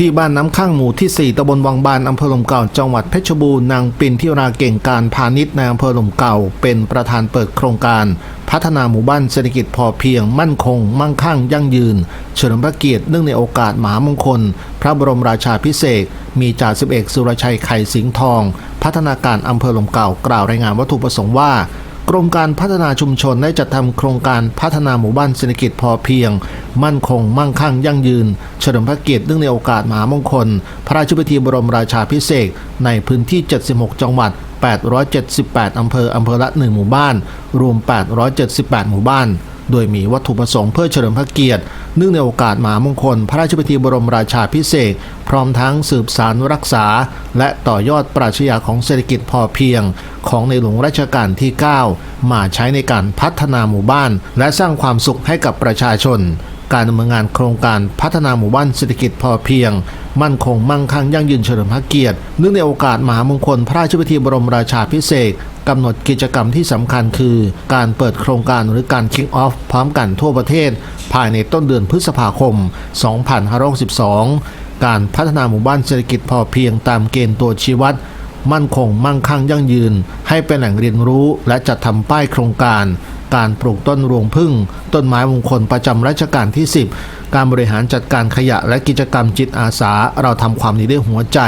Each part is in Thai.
ที่บ้านน้ำข้างหมู่ที่ 4ตำบลวังบานอำเภอหลมเก่าจังหวัดเพชรบูรณ์นางปินทิราเก่งการพาณิชย์ในอำเภอหลมเก่า เป็นประธานเปิดโครงการ พัฒนาหมู่บ้านเศรษฐกิจพอเพียง มั่นคง มั่งคั่ง ยั่งยืน เฉลิมพระเกียรติเนื่องในโอกาสมหามงคล พระบรมราชาพิเศษมีจ่าสิบเอกสุรชัยไข่สิงห์ทอง พัฒนาการอำเภอหลมเก่ากล่าวรายงานวัตถุประสงค์ว่า กรมการพัฒนาชุมชนได้จัดทำโครงการพัฒนาหมู่บ้านเศรษฐกิจพอเพียง มั่นคง มั่งคั่งยั่งยืน เฉลิมพระเกียรติเนื่องในโอกาสมหามงคล พระราชพิธีบรมราชาพิเศษในพื้นที่ 76 จังหวัด 878 อำเภอ อำเภอละ 1 หมู่บ้าน รวม 878 หมู่บ้านโดยมีวัตถุประสงค์เพื่อเฉลิมพระเกียรติเนื่องในโอกาสมหามงคล พระราชพิธีบรมราชาพิเศษพร้อมทั้งสืบสารรักษา และต่อยอดปรัชญาของเศรษฐกิจพอเพียง ของในหลวงรัชกาลที่ 9 มาใช้ในการพัฒนาหมู่บ้าน และสร้างความสุขให้กับประชาชน การดำเนินงานโครงการพัฒนาหมู่บ้านเศรษฐกิจพอเพียง มั่นคงมั่งคั่งยั่งยืนเฉลิมพระเกียรติเนื่องในโอกาสมหามงคลพระราชพิธีบรมราชาพิเศษกำหนดกิจกรรมที่สำคัญคือ การเปิดโครงการหรือการคิกออฟพร้อมกันทั่วประเทศ ภายในต้นเดือนพฤษภาคม 2562 การพัฒนาหมู่บ้านเศรษฐกิจพอเพียงตามเกณฑ์ตัวชี้วัด มั่นคงมั่งคั่งยั่งยืน ให้เป็นแหล่งเรียนรู้และจัดทำป้ายโครงการ การปลูกต้นรวงพึ่ง ต้นไม้มงคลประจำรัชกาลที่ 10 การบริหารจัดการขยะและกิจกรรมจิตอาสา เราทำความดีด้วยหัวใจ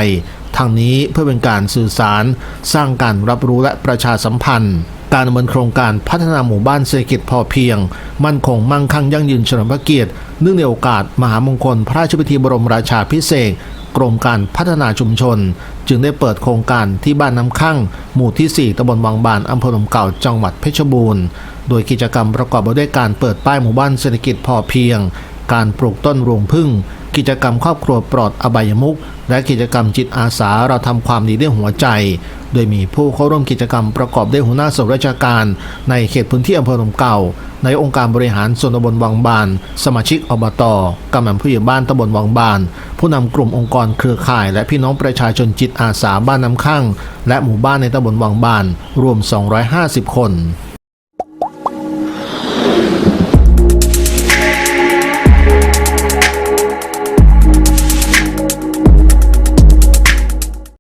ทางนี้เพื่อเป็นการสื่อสาร สร้างการรับรู้และประชาสัมพันธ์ การดำเนินโครงการพัฒนาหมู่บ้านเศรษฐกิจพอเพียง มั่นคงมั่งคั่งยั่งยืนเฉลิมพระเกียรติ เนื่องในโอกาสมหามงคลพระราชพิธีบรมราชาพิเศษกรมการพัฒนาชุมชน จึงได้เปิดโครงการที่บ้านน้ำข้างหมู่ที่ 4ตำบลวังบานอำเภอหลมเก่าจังหวัดเพชรบูรณ์ โดยกิจกรรมประกอบไปด้วยการเปิดป้ายหมู่บ้านเศรษฐกิจพอเพียง การปลูกต้นรวงพึ่งกิจกรรมครอบครัวปลอดอบายมุกและกิจกรรมจิตอาสาเราทำความดีด้วยหัวใจ โดยมีผู้เข้าร่วมกิจกรรมประกอบด้วยหัวหน้าส่วนราชการ ในเขตพื้นที่อำเภอหลมเก่า ในองค์การบริหารส่วนตำบลวังบาน สมาชิกอบตกำนันผู้ใหญ่บ้านตำบลวังบาน ผู้นำกลุ่มองค์กรเครือข่าย และพี่น้องประชาชนจิตอาสาบ้านน้ำข้างและหมู่บ้านในตำบลวังบาน รวม 250 คน